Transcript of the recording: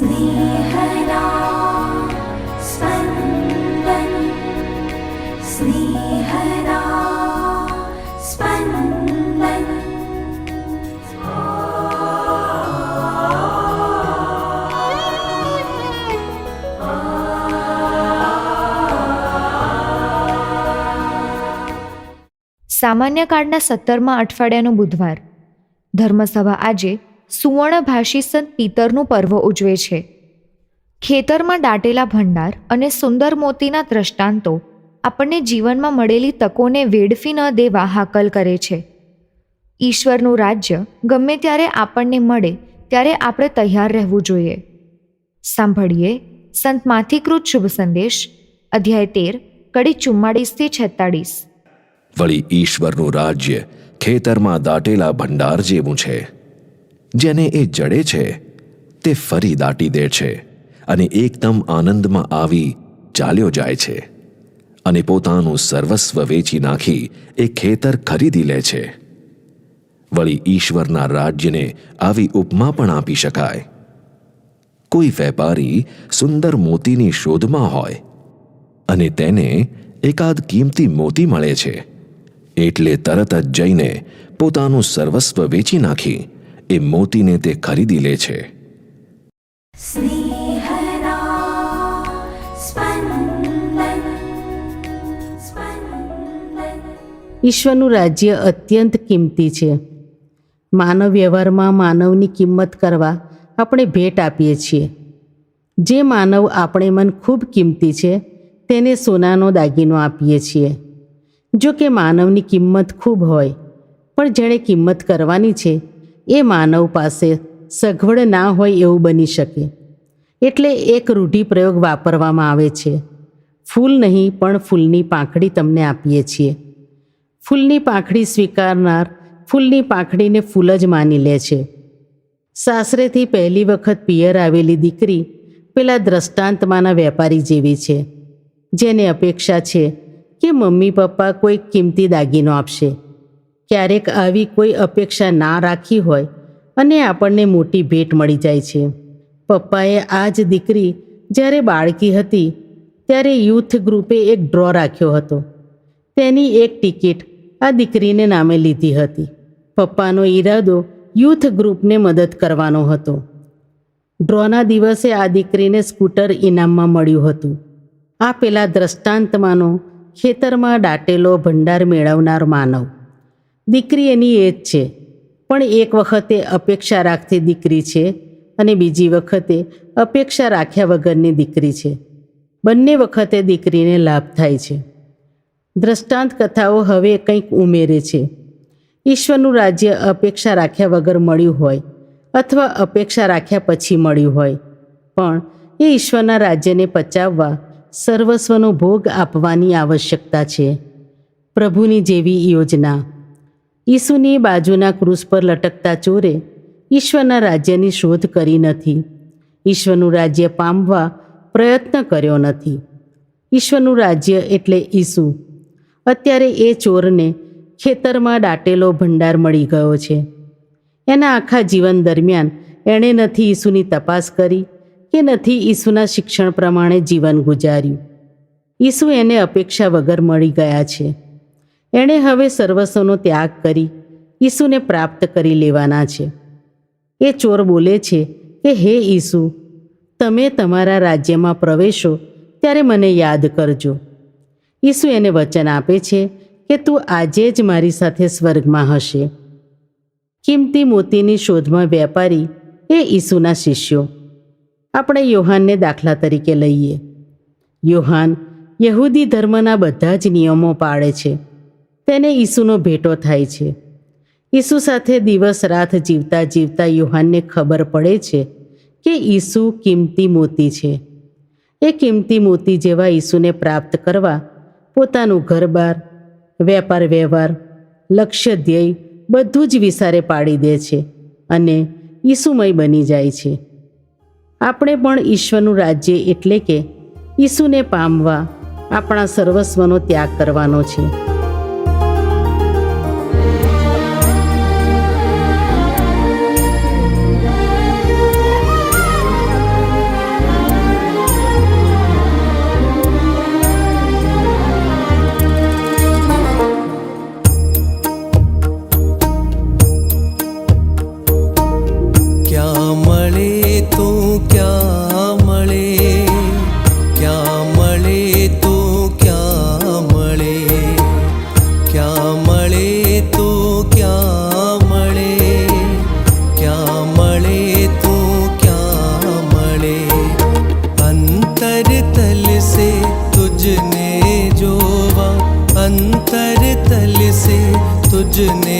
स्नेहदा स्पन्दन् स्नेहदा स्पन्दन् સામાન્ય કાળના સત્તરમા અઠવાડિયાનો બુધવાર ધર્મસભા આજે સુવર્ણભાષી સંત પિતરનું પર્વ ઉજવે છે. ખેતરમાં દાટેલા ભંડાર અને સુંદર મોતીના દ્રષ્ટાંતો આપણને જીવનમાં મળેલી તકોને વેડફી ન દેવા હાકલ કરે છે. ઈશ્વરનું રાજ્ય ગમે ત્યારે આપણને મળે ત્યારે આપણે તૈયાર રહેવું જોઈએ. સાંભળીએ સંત માથીકૃત શુભ સંદેશ, અધ્યાય તેર, કડી ચુમ્માળીસથી છેતાળીસ. વળી ઈશ્વરનું રાજ્ય ખેતરમાં દાટેલા ભંડાર જેવું છે. જેને એ જડે છે, તે ફરી દાટી દે છે અને એકદમ આનંદમાં આવી ચાલ્યો જાય છે અને પોતાનું સર્વસ્વ વેચી નાખી એ ખેતર ખરીદી લે છે. વળી ઈશ્વરના રાજ્યને આવી ઉપમા પણ આપી શકાય. કોઈ વેપારી સુંદર મોતીની શોધમાં હોય અને તેને એકાદ કિંમતી મોતી મળે છે, એટલે તરત જ જઈને પોતાનું સર્વસ્વ વેચી નાખી એ મોતીને તે ખરીદી લે છે. ઈશ્વરનું રાજ્ય અત્યંત કિંમતી છે. માનવ વ્યવહારમાં માનવની કિંમત કરવા આપણે ભેટ આપીએ છીએ. જે માનવ આપણે મન ખૂબ કિંમતી છે તેને સોનાનો દાગીનો આપીએ છીએ. જો કે માનવની કિંમત ખૂબ હોય પણ જેણે કિંમત કરવાની છે એ માનવ પાસે સગવડ ના હોય એવું બની શકે. એટલે એક રૂઢિપ્રયોગ વાપરવામાં આવે છે. ફૂલ નહીં, પણ ફૂલની પાંખડી તમને આપીએ છીએ. ફૂલની પાંખડી સ્વીકારનાર ફૂલની પાંખડીને ફૂલ જ માની લે છે. સાસરેથી પહેલી વખત પિયર આવેલી દીકરી પેલા દ્રષ્ટાંતમાંના વેપારી જેવી છે, જેને અપેક્ષા છે કે મમ્મી પપ્પા કોઈ કિંમતી દાગીનો આપશે. ક્યારેક આવી કોઈ અપેક્ષા ના રાખી હોય અને આપણને મોટી ભેટ મળી જાય છે. પપ્પાએ આ જ દીકરી જ્યારે બાળકી હતી ત્યારે યુથ ગ્રુપે એક ડ્રો રાખ્યો હતો. તેની એક ટિકિટ આ દીકરીને નામે લીધી હતી. પપ્પાનો ઈરાદો યુથ ગ્રુપને મદદ કરવાનો હતો. ડ્રોના દિવસે આ દીકરીને સ્કૂટર ઇનામમાં મળ્યું હતું. આ પેલા દ્રષ્ટાંતમાંનો ખેતરમાં દાટેલો ભંડાર મેળવનાર માનવ દીકરી એની એ જ છે. પણ એક વખતે અપેક્ષા રાખતી દીકરી છે અને બીજી વખતે અપેક્ષા રાખ્યા વગરની દીકરી છે. બંને વખતે દીકરીને લાભ થાય છે. દ્રષ્ટાંત કથાઓ હવે કંઈક ઉમેરે છે. ઈશ્વરનું રાજ્ય અપેક્ષા રાખ્યા વગર મળ્યું હોય અથવા અપેક્ષા રાખ્યા પછી મળ્યું હોય. પણ એ ઈશ્વરના રાજ્યને પચાવવા સર્વસ્વનો ભોગ આપવાની આવશ્યકતા છે. પ્રભુની જેવી યોજના ઈસુની બાજુના ક્રૂસ પર લટકતા ચોરે ઈશ્વરના રાજ્યની શોધ કરી નથી. ઈશ્વરનું રાજ્ય પામવા પ્રયત્ન કર્યો નથી. ઈશ્વરનું રાજ્ય એટલે ઈસુ. અત્યારે એ ચોરને ખેતરમાં દાટેલો ભંડાર મળી ગયો છે. એના આખા જીવન દરમિયાન એણે નથી ઈસુની તપાસ કરી કે નથી ઈસુના શિક્ષણ પ્રમાણે જીવન ગુજાર્યું. ઈસુ એને અપેક્ષા વગર મળી ગયા છે. એણે હવે સર્વસ્વનો ત્યાગ કરી, ઈસુને પ્રાપ્ત કરી લેવાના છે. એ ચોર બોલે છે કે, હે ઈસુ, તમે તમારા રાજ્યમાં પ્રવેશો ત્યારે મને યાદ કરજો. ઈસુ એને વચન આપે છે કે, તું આજે જ મારી સાથે સ્વર્ગમાં હશે. કિંમતી મોતીની શોધમાં વેપારી એ ઈસુના શિષ્યો. આપણે યોહાનને દાખલા તરીકે લઈએ. યોહાન યહૂદી ધર્મના બધા જ નિયમો પાળે છે. તેને ઈસુનો ભેટો થાય છે. ઈસુ સાથે દિવસ રાત જીવતા જીવતા યુહાનને ખબર પડે છે કે ઈસુ કિંમતી મોતી છે. એ કિંમતી મોતી જેવા ઈસુને પ્રાપ્ત કરવા પોતાનું ઘરબાર, વેપાર વ્યવહાર, લક્ષ્ય ધ્યેય બધું જ વિસારે પાડી દે છે અને ઈસુમય બની જાય છે. આપણે પણ ઈશ્વરનું રાજ્ય એટલે કે ઈસુને પામવા આપણા સર્વસ્વનો ત્યાગ કરવાનો છે. için